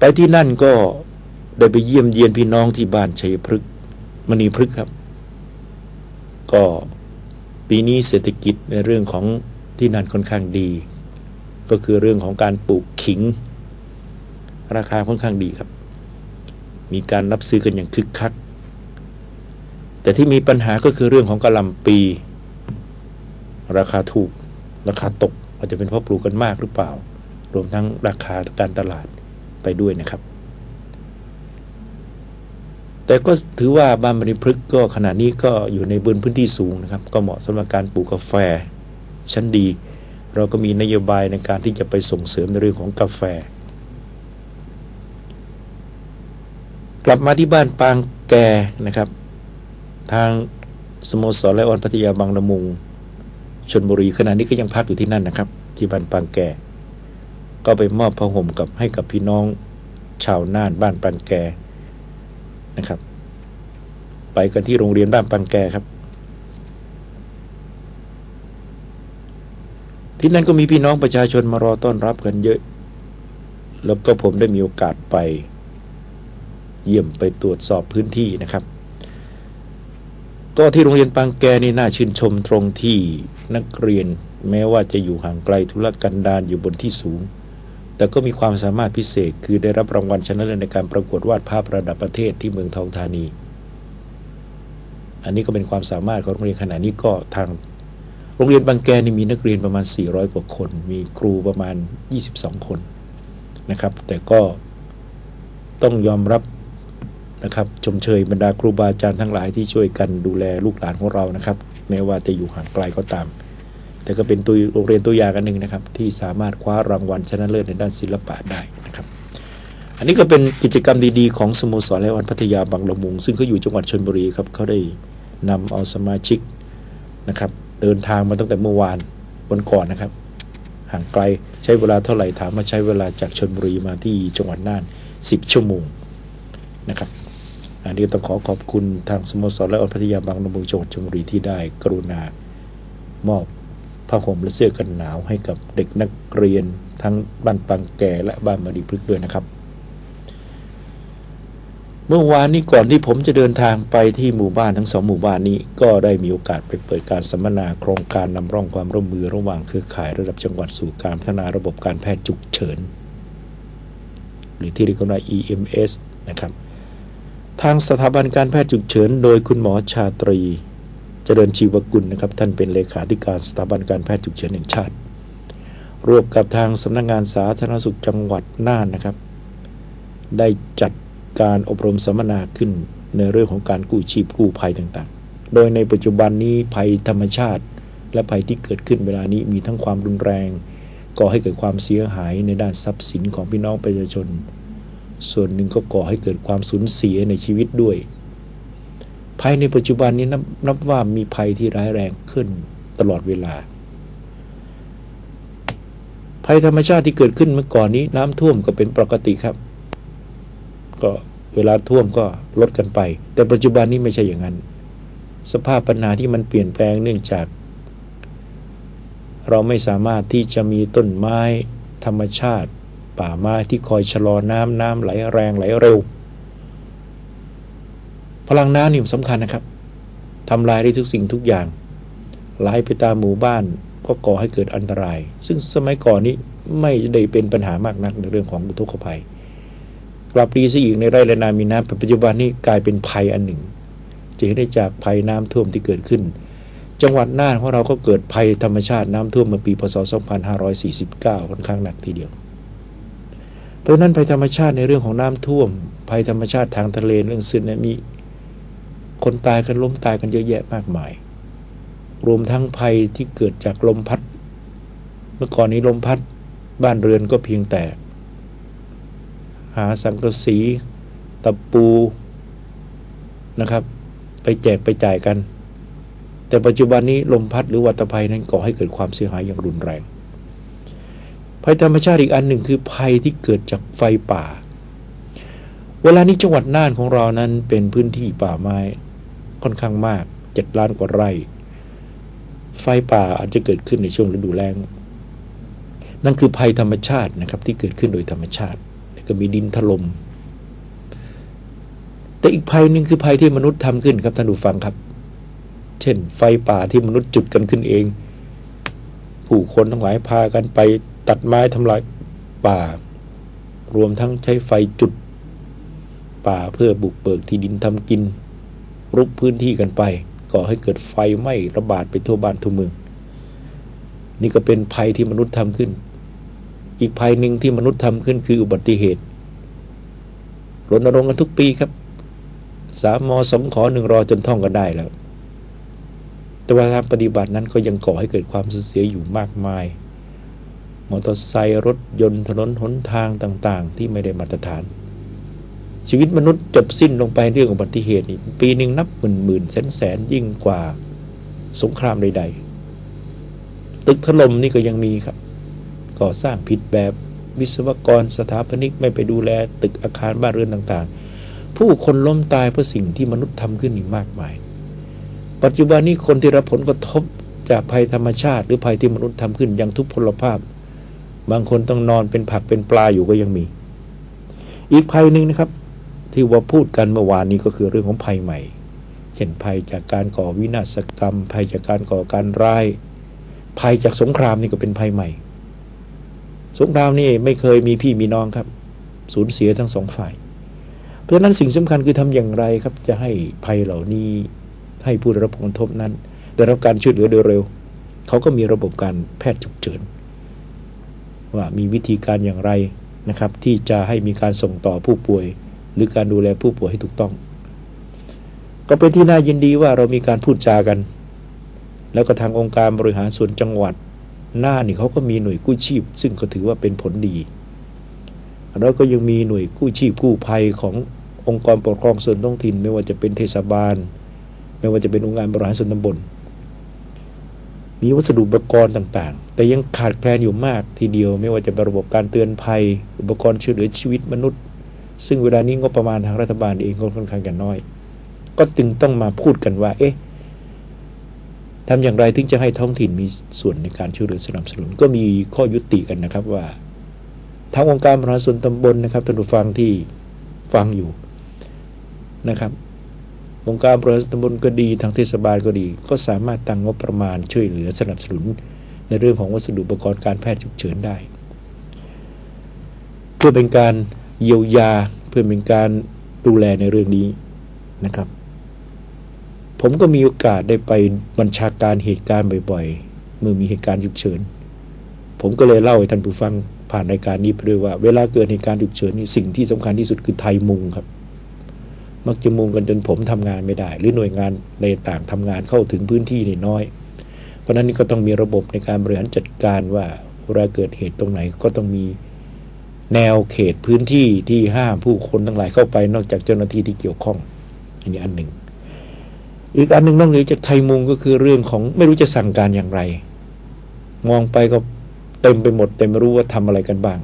ไปที่นั่นก็ได้ไปเยี่ยมเยียนพี่น้องที่บ้านชัยพฤกษ์มณีพฤกษ์ครับ ก็ปีนี้เศรษฐกิจในเรื่องของที่นั่นค่อนข้างดี ก็คือเรื่องของการปลูกขิง ราคาค่อนข้างดีครับ มีการรับซื้อกันอย่างคึกคัก แต่ที่มีปัญหาก็คือเรื่องของกะหล่ำปี ราคาถูก ราคาตก อาจจะเป็นเพราะปลูกกันมากหรือเปล่า รวมทั้งราคาการตลาด ไปด้วยนะครับ แต่ก็ถือว่าบ้านมณีพฤกษ์ก็ขณะนี้ก็อยู่ในบนพื้นที่สูงนะครับ ก็เหมาะสำหรับการปลูกกาแฟชั้นดี เราก็มีนโยบายในการที่จะไปส่งเสริมในเรื่องของกาแฟ กลับมาที่บ้านปางแกนะครับ ทางสโมสรและออนพัทยาบางละมุงชนบุรีขณะนี้ก็ยังพักอยู่ที่นั่นนะครับ ที่บ้านปางแก ก็ไปมอบผ้าห่มกับให้กับพี่น้องชาวน่านบ้านปันแกนะครับ ไปกันที่โรงเรียนบ้านปันแกครับ ที่นั่นก็มีพี่น้องประชาชนมารอต้อนรับกันเยอะ แล้วก็ผมได้มีโอกาสไป เยี่ยมไปตรวจสอบพื้นที่นะครับ ก็ที่โรงเรียนปังแกนี่น่าชื่นชมตรงที่นักเรียนแม้ว่าจะอยู่ห่างไกลธุรกันดารอยู่บนที่สูง แต่ก็มีความสามารถพิเศษคือได้รับรางวัลชนะเลิศในการประกวดวาดภาพระดับประเทศที่เมืองทองธานี อันนี้ก็เป็นความสามารถของโรงเรียนขณะนี้ก็ทาง โรงเรียนบางแกนี่มีนักเรียนประมาณ 400 กว่าคน มีครูประมาณ 22 คนนะครับ แต่ก็ต้องยอมรับนะครับชมเชยบรรดาครูบาอาจารย์ทั้งหลายที่ช่วยกันดูแลลูกหลานของเรานะครับแม้ว่าจะอยู่ห่างไกลก็ตาม แต่ก็เป็นตัวโรงเรียนตัวอย่างกันหนึ่งนะครับ ที่สามารถคว้ารางวัลชนะเลิศในด้านศิลปะได้นะครับ อันนี้ก็เป็นกิจกรรมดีๆ ของสโมสรและวันพัทยาบางละมุง ซึ่งเขาอยู่จังหวัดชนบุรีครับเขาได้นำเอาสมาชิกนะครับเดินทางมาตั้งแต่เมื่อวานวันก่อนนะครับ ห่างไกลใช้เวลาเท่าไหร่ถามมาใช้เวลาจากชนบุรีมาที่จังหวัดน่าน 10 ชั่วโมงนะครับอันนี้ต้องขอขอบคุณทางสโมสรและอพัทยาบางละมุงจังหวัดชลบุรีที่ได้กรุณามอบ ผ้าห่มและเสื้อกันหนาวให้กับเด็กนักเรียนทั้งบ้านปังแก่และบ้านมาดีพฤกด้วยนะครับ เมื่อวานนี้ก่อนที่ผมจะเดินทางไปที่หมู่บ้านทั้งสองหมู่บ้านนี้ ก็ได้มีโอกาสไปเปิดการสัมมนาโครงการนำร่องความร่วมมือระหว่างเครือข่ายระดับจังหวัดสู่การพัฒนาระบบการแพทย์ฉุกเฉิน หรือที่เรียกว่า EMS นะครับทางสถาบันการแพทย์ฉุกเฉิน โดยคุณหมอชาตรี จริญชีวกุลนะครับ ท่านเป็นเลขาธิการสถาบันการแพทย์ฉุกเฉินแห่งชาติร่วมกับทางสำนักงงานสาธารณสุขจังหวัดน่านนะครับ ได้จัดการอบรมสัมมนาขึ้นในเรื่องของการกู้ชีพกู้ภัยต่างๆ โดยในปัจจุบันนี้ภัยธรรมชาติ และภัยที่เกิดขึ้นเวลานี้มีทั้งความรุนแรงก่อให้เกิดความเสียหายในด้านทรัพย์สินของพี่น้องประชาชน ส่วนหนึ่งก็ก่อให้เกิดความสูญเสียในชีวิตด้วย ภัยในปัจจุบันนี้นับนับว่ามีภัยที่ร้ายแรงขึ้นตลอดเวลา ภัยธรรมชาติที่เกิดขึ้นเมื่อก่อนนี้ น้ำท่วมก็เป็นปกติครับ ก็เวลาท่วมก็ลดกันไป แต่ปัจจุบันนี้ไม่ใช่อย่างนั้น สภาพปัญหาที่มันเปลี่ยนแปลงเนื่องจาก เราไม่สามารถที่จะมีต้นไม้ ธรรมชาติ ป่าไม้ที่คอยชะลอน้ำน้ำไหลแรงไหลเร็ว พลังน้ำนี่สำคัญนะครับทำลายได้ทุกสิ่งทุกอย่างไหลไปตามหมู่บ้านก็ก่อให้เกิดอันตราย ซึ่งสมัยก่อนนี้ไม่ได้เป็นปัญหามากนักในเรื่องของอุทกภัย กลับดีซะอีกในไร่และนามีน้ำปัจจุบันนี้กลายเป็นภัยอันหนึ่ง จะเห็นได้จากภัยน้ำท่วมที่เกิดขึ้น จังหวัดน่านของเราก็เกิดภัยธรรมชาติน้ำท่วมเมื่อปีพศ 2549 ค่อนข้างหนักทีเดียวเพราะนั้นภัยธรรมชาติในเรื่องของน้ำท่วม ภัยธรรมชาติทางทะเลเรื่องสึนามิ คนตายกันล้มตายกันเยอะแยะมากมาย รวมทั้งภัยที่เกิดจากลมพัด เมื่อก่อนนี้ลมพัดบ้านเรือนก็เพียงแต่ หาสังกะสีตะปูนะครับ ไปแจกไปจ่ายกัน แต่ปัจจุบันนี้ลมพัดหรือวัตภัยนั้นก่อให้เกิดความเสียหายอย่างรุนแรง ภัยธรรมชาติอีกอันหนึ่งคือภัยที่เกิดจากไฟป่า เวลานี้จังหวัดน่านของเรานั้นเป็นพื้นที่ป่าไม้ ค่อนข้างมากเจ็ดล้านกว่าไร่ ไฟป่าอาจจะเกิดขึ้นในช่วงฤดูแล้ง นั่นคือภัยธรรมชาตินะครับที่เกิดขึ้นโดยธรรมชาติในก็มีดินถลม่ม แต่อีกภัยหนึ่งคือภัยที่มนุษย์ทำขึ้นครับท่านผู้ฟังครับ เช่น ไฟป่าที่มนุษย์จุดกันขึ้นเอง ผู้คนทั้งหลายพากันไปตัดไม้ทำลายป่า รวมทั้งใช้ไฟจุดป่าเพื่อบุกเบิกที่ดินทำกิน รุกพื้นที่กันไป ก่อให้เกิดไฟไหม้ระบาดไปทั่วบ้านทั่วเมือง นี่ก็เป็นภัยที่มนุษย์ทำขึ้น อีกภัยหนึ่งที่มนุษย์ทำขึ้นคืออุบัติเหตุรณรงค์กันทุกปีครับสามมสองขอหนึ่งรอจนท่องกันได้แล้ว แต่ว่าทางปฏิบัตินั้นก็ยังก่อให้เกิดความสูญเสียอยู่มากมาย มอเตอร์ไซค์รถยนต์ถนนหนทางต่าง ๆ ที่ไม่ได้มาตรฐาน ชีวิตมนุษย์จบสิ้นลงไปเรื่องอุบัติเหตุนี่ปีหนึ่งนับหมื่นหมื่นแสนแสนยิ่งกว่าสงครามใด ๆ ตึกถล่มนี่ก็ยังมีครับ ก่อสร้างผิดแบบวิศวกรสถาปนิกไม่ไปดูแล ตึกอาคารบ้านเรือนต่างๆ ผู้คนล้มตายเพราะสิ่งที่มนุษย์ทำขึ้นอีกมากมาย ปัจจุบันนี้คนที่รับผลกระทบจากภัยธรรมชาติ หรือภัยที่มนุษย์ทำขึ้นยังทุพพลภาพ บางคนต้องนอนเป็นผักเป็นปลาอยู่ก็ยังมี อีกภัยหนึ่งนะครับ ที่ว่าพูดกันเมื่อวานนี้ก็คือเรื่องของภัยใหม่ เช่นภัยจากการก่อวินาศกรรม ภัยจากการก่อการร้าย ภัยจากสงครามนี่ก็เป็นภัยใหม่ สงครามนี่ไม่เคยมีพี่มีน้องครับ สูญเสียทั้งสองฝ่าย เพราะฉะนั้นสิ่งสำคัญคือทำอย่างไรครับ จะให้ภัยเหล่านี้ให้ผู้ได้รับผลกระทบนั้น ได้รับการช่วยเหลือโดยเร็ว เขาก็มีระบบการแพทย์ฉุกเฉินว่ามีวิธีการอย่างไรนะครับ ที่จะให้มีการส่งต่อผู้ป่วย รือการดูแลผู้ป่วยให้ถูกต้อง ก็เป็นที่น่ายินดีว่าเรามีการพูดจากัน แล้วก็ทางองค์การบริหารส่วนจังหวัดหน้านี่เขาก็มีหน่วยกู้ชีพ ซึ่งก็ถือว่าเป็นผลดี แล้วก็ยังมีหน่วยกู้ชีพกู้ภัยขององค์กรปกครองส่วนท้องถิ่น ไม่ว่าจะเป็นเทศบาล ไม่ว่าจะเป็นองค์การบริหารส่วนตำบล มีวัสดุอุปกรณ์ต่างๆ แต่ยังขาดแคลนอยู่มากทีเดียว ไม่ว่าจะเป็นระบบการเตือนภัย อุปกรณ์ช่วยเหลือชีวิตมนุษย์ ซึ่งเวลานี้งบประมาณทางรัฐบาลเองก็ค่อนข้างจะน้อย ก็จึงต้องมาพูดกันว่า เอ๊ะทำอย่างไรถึงจะให้ท้องถิ่นมีส่วนในการช่วยเหลือสนับสนุน ก็มีข้อยุติกันนะครับว่า ทางองค์การบริหารส่วนตำบลนะครับท่านผู้ฟังที่ฟังอยู่นะครับองค์การบริหารส่วนตำบลก็ดี ทางเทศบาลก็ดี ก็สามารถตั้งงบประมาณช่วยเหลือสนับสนุน ในเรื่องของวัสดุอุปกรณ์การแพทย์ฉุกเฉินได้ เพื่อเป็นการ เยียวยาเพื่อเป็นการดูแลในเรื่องนี้นะครับ ผมก็มีโอกาสได้ไปบัญชาการเหตุการณ์บ่อยๆ เมื่อมีเหตุการณ์ฉุกเฉิน ผมก็เลยเล่าให้ท่านผู้ฟังผ่านรายการนี้ไปด้วยว่า เวลาเกิดเหตุการณ์ฉุกเฉินนี่สิ่งที่สำคัญที่สุดคือไทยมุงครับ มักจะมุงกันจนผมทำงานไม่ได้ หรือหน่วยงานในต่างทำงานเข้าถึงพื้นที่นี่น้อย เพราะนั้นนี่ก็ต้องมีระบบในการบริหารจัดการว่าเวลาเกิดเหตุตรงไหนก็ต้องมี แนวเขตพื้นที่ที่ห้ามผู้คนทั้งหลายเข้าไป นอกจากเจ้าหน้าที่ที่เกี่ยวข้อง อันนี้อันหนึ่ง อีกอันหนึ่งนอกเหนือจากไทยมุงก็คือเรื่องของไม่รู้จะสั่งการอย่างไร มองไปก็เต็มไปหมดเต็มไม่รู้ว่าทำอะไรกันบ้าง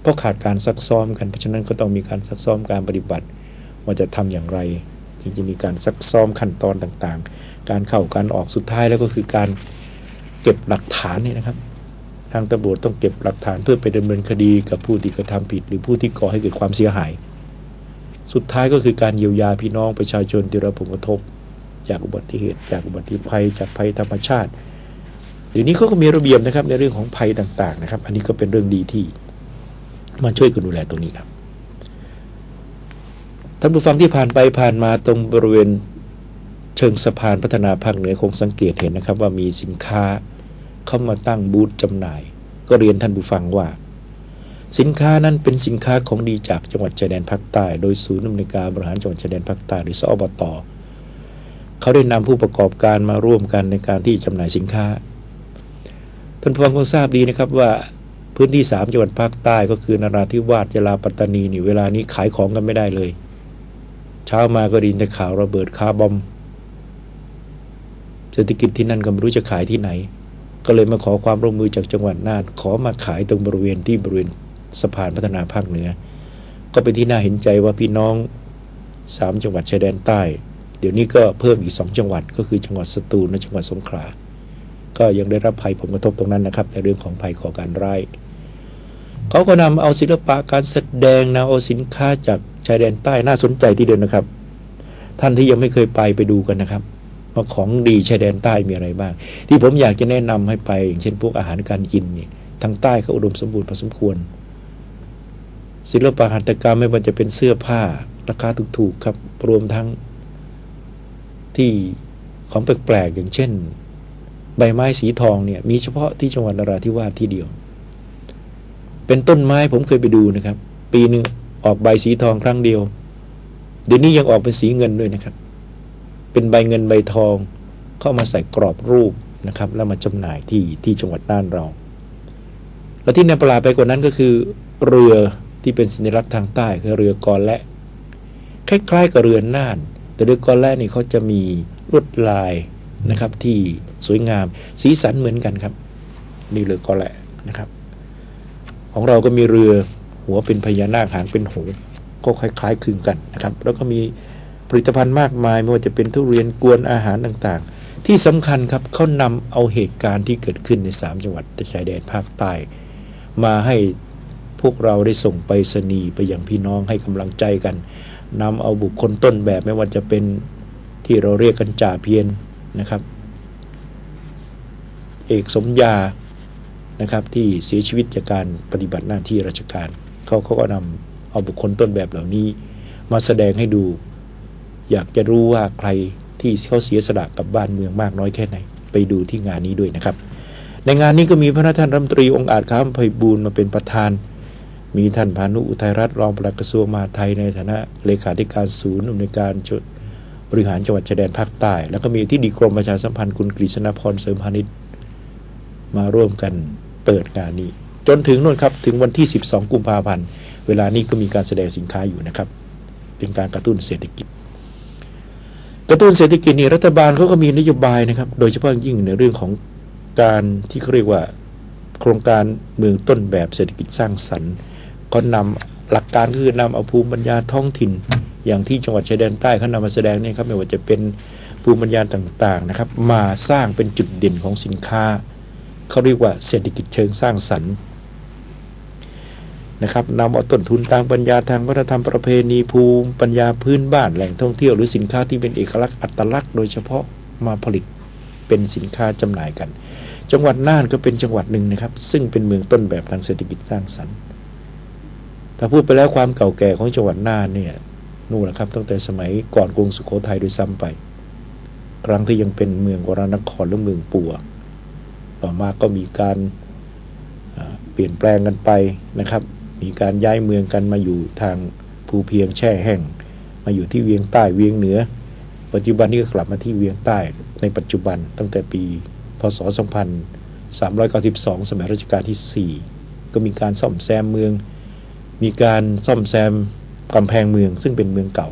เพราะขาดการซักซ้อมกัน เพราะฉะนั้นก็ต้องมีการซักซ้อมการปฏิบัติ ว่าจะทำอย่างไรจริงๆมีการซักซ้อมขั้นตอนต่างๆ การเข้าการออกสุดท้ายแล้วก็คือการเก็บหลักฐานนี่นะครับ ทางตำรวจต้องเก็บหลักฐานเพื่อไปดำเนินคดีกับผู้ที่กระทำผิด หรือผู้ที่ก่อให้เกิดความเสียหาย สุดท้ายก็คือการเยียวยาพี่น้องประชาชนที่รับผลกระทบ จากอุบัติเหตุ จากอุบัติภัย จากภัยธรรมชาติเดี๋ยวนี้เขาก็มีระเบียบนะครับในเรื่องของภัยต่างๆนะครับ อันนี้ก็เป็นเรื่องดีที่มาช่วยกันดูแลตรงนี้ครับท่านผู้ฟังที่ผ่านไปผ่านมาตรงบริเวณเชิงสะพานพัฒนาภาคเหนือคงสังเกตเห็นนะครับ ว่ามีสินค้า เข้ามาตั้งบูธจำหน่าย ก็เรียนท่านผู้ฟังว่า สินค้านั้นเป็นสินค้าของดีจากจังหวัดชายแดนภาคใต้ โดยศูนย์อำนวยการบริหารจังหวัดชายแดนภาคใต้หรือสอบตเขาได้นำผู้ประกอบการมาร่วมกันในการที่จำหน่ายสินค้าท่านผู้ฟังคงทราบดีนะครับว่าพื้นที่สามจังหวัดภาคใต้ก็คือนราธิวาสยะลาปัตตานีนี่เวลานี้ขายของกันไม่ได้เลย เช้ามาก็ดินแต่ข่าวระเบิดคาร์บอมเศรษฐกิจที่นั่นก็ไม่รู้จะขายที่ไหน ก็เลยมาขอความร่วมมือจากจังหวัดน่านขอมาขายตรงบริเวณที่บริเวณสะพานพัฒนาภาคเหนือ ก็เป็นที่น่าเห็นใจว่าพี่น้องสามจังหวัดชายแดนใต้ เดี๋ยวนี้ก็เพิ่มอีกสองจังหวัดก็คือจังหวัดสตูลและจังหวัดสงขลา ก็ยังได้รับภัยผลกระทบตรงนั้นนะครับ ในเรื่องของภัยก่อการร้ายเขาก็นำเอาศิลปะการแสดงนำเอาสินค้าจากชายแดนใต้น่าสนใจที่เดียวนะครับ ท่านที่ยังไม่เคยไปไปดูกันนะครับ ว่าของดีชายแดนใต้มีอะไรบ้าง ที่ผมอยากจะแนะนำให้ไป อย่างเช่นพวกอาหารการกินเนี่ยทางใต้เขาอุดมสมบูรณ์พอสมควร ศิลปะหัตถกรรมไม่ว่าจะเป็นเสื้อผ้าราคาถูกๆครับรวมทั้งที่ของแปลกๆอย่างเช่น ใบไม้สีทองเนี่ยมีเฉพาะที่จังหวัดนราธิวาสที่เดียว เป็นต้นไม้ผมเคยไปดูนะครับ ปีหนึ่งออกใบสีทองครั้งเดียว เดี๋ยวนี้ยังออกเป็นสีเงินด้วยนะครับ เป็นใบเงินใบทอง เข้ามาใส่กรอบรูปนะครับ แล้วมาจำหน่ายที่ที่จังหวัดน่านเรา และที่น่าประหลาดไปกว่านั้นก็คือ เรือที่เป็นสัญลักษณ์ทางใต้คือเรือกอและคล้ายๆกับเรือน่าน แต่เรือกอและนี่เขาจะมีลวดลายนะครับ ที่สวยงามสีสันเหมือนกันครับ นี่เรือกอและนะครับ ของเราก็มีเรือหัวเป็นพญานาคหางเป็นหงก็คล้ายๆคลึงกันนะครับ แล้วก็มี ผลิตภัณฑ์มากมายไม่ว่าจะเป็นทุเรียนกวนอาหารต่างๆ ที่สำคัญครับเขานำเอาเหตุการณ์ที่เกิดขึ้นในสามจังหวัดชายแดนภาคใต้ มาให้พวกเราได้ส่งไปสนีไปยังพี่น้องให้กำลังใจกันนำเอาบุคคลต้นแบบไม่ว่าจะเป็นที่เราเรียกกันจ่าเพียนนะครับ เอกสมยานะครับที่เสียชีวิตจากการปฏิบัติหน้าที่ราชการเขาเขาก็นำเอาบุคคลต้นแบบเหล่านี้ มาแสดงให้ดู อยากจะรู้ว่าใครที่เขาเสียสละกับบ้านเมืองมากน้อยแค่ไหน ไปดูที่งานนี้ด้วยนะครับ ในงานนี้ก็มีพระท่านรัฐมนตรีองค์อาจค้ามไพบูลมาเป็นประธาน มีท่านพานุอุทัยรัตน์รองปลัดกระทรวงมหาดไทยในฐานะเลขาธิการศูนย์อำนวยการบริหารจังหวัดชายแดนภาคใต้ แล้วก็มีที่ดีกรมประชาสัมพันธ์คุณกฤษณพรเสริมพาณิชย์มาร่วมกันเปิดงานนี้ จนถึงนู่นครับถึงวันที่ 12 กุมภาพันธ์ เวลานี้ก็มีการแสดงสินค้าอยู่นะครับ เป็นการกระตุ้นเศรษฐกิจ กระตุ้นเศรษฐกิจนี่รัฐบาลเขาก็มีนโยบายนะครับ โดยเฉพาะยิ่งในเรื่องของการที่เขาเรียกว่า โครงการเมืองต้นแบบเศรษฐกิจสร้างสรรค์ ก็นำหลักการคือนำเอาภูมิปัญญาท้องถิ่น อย่างที่จังหวัดชายแดนใต้เขานำมาแสดงเนี่ยครับไม่ว่าจะเป็นภูมิปัญญาต่างๆนะครับ มาสร้างเป็นจุดเด่นของสินค้าเขาเรียกว่าเศรษฐกิจเชิงสร้างสรรค์ นะครับนำเอาต้นทุนทางปัญญาทางวัฒนธรรมประเพณีภูมิ ปัญญาพื้นบ้านแหล่งท่องเที่ยวหรือสินค้าที่เป็นเอกลักษณ์อัตลักษณ์โดยเฉพาะมาผลิตเป็นสินค้าจำหน่ายกัน จังหวัดน่านก็เป็นจังหวัดหนึ่งนะครับ ซึ่งเป็นเมืองต้นแบบทางเศรษฐกิจสร้างสรรค์ถ้าพูดไปแล้วความเก่าแก่ของจังหวัดน่านเนี่ยนู่นแหละครับตั้งแต่สมัยก่อนกรุงสุโขทัยโดยซ้ำไป ครั้งที่ยังเป็นเมืองวรนครหรือเมืองปัว ต่อมาก็มีการเปลี่ยนแปลงกันไปนะครับ มีการย้ายเมืองกันมาอยู่ทางภูเพียงแช่แห้ง มาอยู่ที่เวียงใต้เวียงเหนือ ปัจจุบันนี้ก็กลับมาที่เวียงใต้ในปัจจุบันตั้งแต่ปี พศ 2392 สมัยรัชกาลที่ 4 ก็มีการซ่อมแซมเมือง มีการซ่อมแซมกำแพงเมืองซึ่งเป็นเมืองเก่า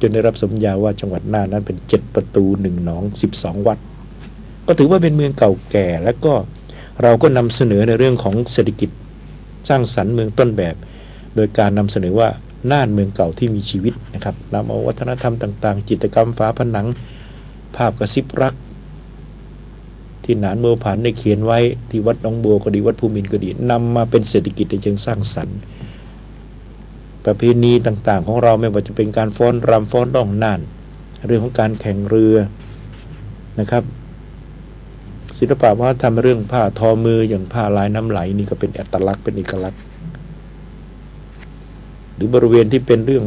จนได้รับสมญาว่าจังหวัดน่านนั้นเป็น 7 ประตูหนึ่งหนอง 12 วัด ก็ถือว่าเป็นเมืองเก่าแก่แล้วก็เราก็นำเสนอในเรื่องของเศรษฐกิจ สร้างสรรค์เมืองต้นแบบ โดยการนำเสนอว่าน่านเมืองเก่าที่มีชีวิตนะครับนำเอาวัฒนธรรมต่าง ๆ จิตรกรรมฝาผนัง ภาพกระซิบรัก ที่หนานเมืองผ่านได้เขียนไว้ที่วัดหนองบัวก็ดีวัดภูมินก็ดีนำมาเป็นเศรษฐกิจในเชิงสร้างสรรค์ ประเพณีต่างๆ ของเราไม่ว่าจะเป็นการฟ้อนรำฟ้อนร้องน่าน เรื่องของการแข่งเรือนะครับ ศิลปะวัฒนธรรมเรื่องผ้าทอมืออย่างผ้าลายน้ำไหลนี่ก็เป็นอัตลักษณ์เป็นเอกลักษณ์ หรือบริเวณที่เป็นเรื่อง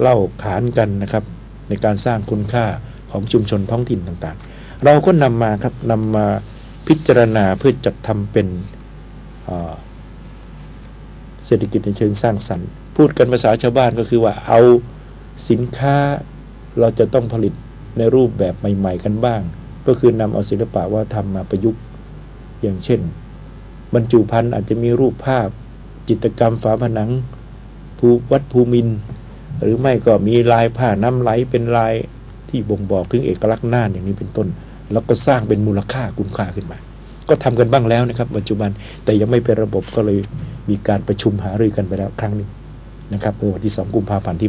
เล่าขานกันนะครับ ในการสร้างคุณค่าของชุมชนท้องถิ่นต่างๆ เราก็นำมาครับนำมาพิจารณาเพื่อจัดทำเป็นเศรษฐกิจในเชิงสร้างสรรค์ พูดกันภาษาชาวบ้านก็คือว่าเอาสินค้าเราจะต้องผลิตในรูปแบบใหม่ ๆ กันบ้าง ก็คือนำเอาศิลปะว่าทำมาประยุกต์อย่างเช่น บรรจุภัณฑ์อาจจะมีรูปภาพ จิตรกรรมฝาผนังภูวัดภูมิน หรือไม่ก็มีลายผ้าน้ำไหลเป็นลายที่บ่งบอกถึงเอกลักษณ์น่านอย่างนี้เป็นต้น แล้วก็สร้างเป็นมูลค่าคุณค่าขึ้นมา ก็ทำกันบ้างแล้วนะครับ ปัจจุบันแต่ยังไม่เป็นระบบก็เลยมีการประชุมหารือกันไปแล้วครั้งหนึ่งนะครับเมื่อวันที่ 2 กุมภาพันธ์ที่